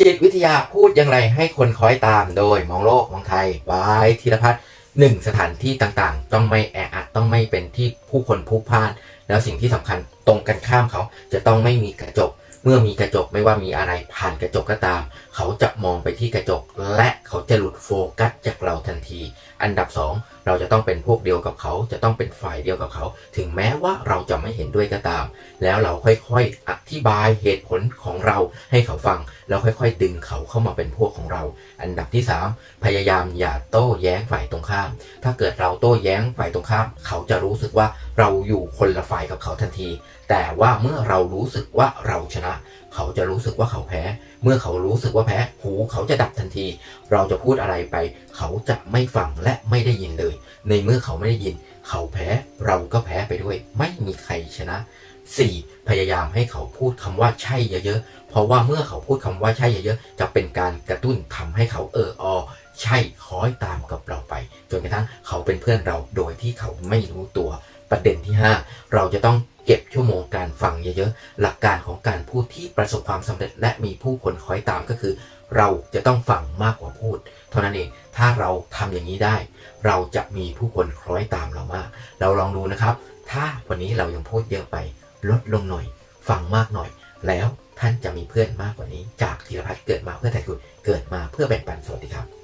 จิตวิทยาพูดอย่างไรให้คนคอยตามโดยมองโลกมองไทยบายธีรพัฒน์หนึ่งสถานที่ต่างๆ ต้องไม่แออัดต้องไม่เป็นที่ผู้คนพลุกพล่าน แล้วสิ่งที่สำคัญตรงกันข้ามเขาจะต้องไม่มีกระจก เมื่อมีกระจกไม่ว่ามีอะไรผ่านกระจกก็ตาม เขาจะมองไปที่กระจกและเขาจะหลุดโฟกัสจากเราทันที อันดับสองเราจะต้องเป็นพวกเดียวกับเขา จะต้องเป็นฝ่ายเดียวกับเขา ถึงแม้ว่าเราจะไม่เห็นด้วยก็ตาม แล้วเราค่อยๆอธิบายเหตุผลของเราให้เขาฟัง แล้วค่อยๆ ดึงเขาเข้ามาเป็นพวกของเรา อันดับที่ 3 พยายามอย่าโต้แย้งฝ่ายตรงข้าม ถ้าเกิดเราโต้แย้งฝ่ายตรงข้าม เขาจะรู้สึกว่าเราอยู่คนละฝ่ายกับเขาทันที แต่ว่าเมื่อเรารู้สึกว่าเราชนะ เขาจะรู้สึกว่าเขาแพ้ เมื่อเขารู้สึกว่าแพ้ หูเขาจะดับทันที เราจะพูดอะไรไป เขาจะไม่ฟังและไม่ได้ยินเลย ในเมื่อเขาไม่ได้ยิน เขาแพ้เราก็แพ้ไปด้วย ไม่มีใครชนะ 4. พยายามให้เขาพูดคำว่าใช่เยอะๆ เพราะว่าเมื่อเขาพูดคำว่าใช่เยอะๆ จะเป็นการกระตุ้นทำให้เขาเอออใช่คล้อยตามกับเราไป จนกระทั่งเขาเป็นเพื่อนเราโดยที่เขาไม่รู้ตัว ประเด็นที่ 5 เราจะต้อง เก็บชั่วโมงการฟังเยอะๆ หลักการของการพูดที่ประสบความสำเร็จ และมีผู้คนคอยตามก็คือ เราจะต้องฟังมากกว่าพูด เท่านั้นเอง ถ้าเราทำอย่างนี้ได้ เราจะมีผู้คนคล้อยตามเรามาก เราลองดูนะครับ ถ้าวันนี้เรายังพูดเยอะไป ลดลงหน่อย ฟังมากหน่อย แล้วท่านจะมีเพื่อนมากกว่านี้ จากธีรพัฒน์เกิดมาเพื่อไทยคุณ เกิดมาเพื่อแบ่งปันสวัสดีครับ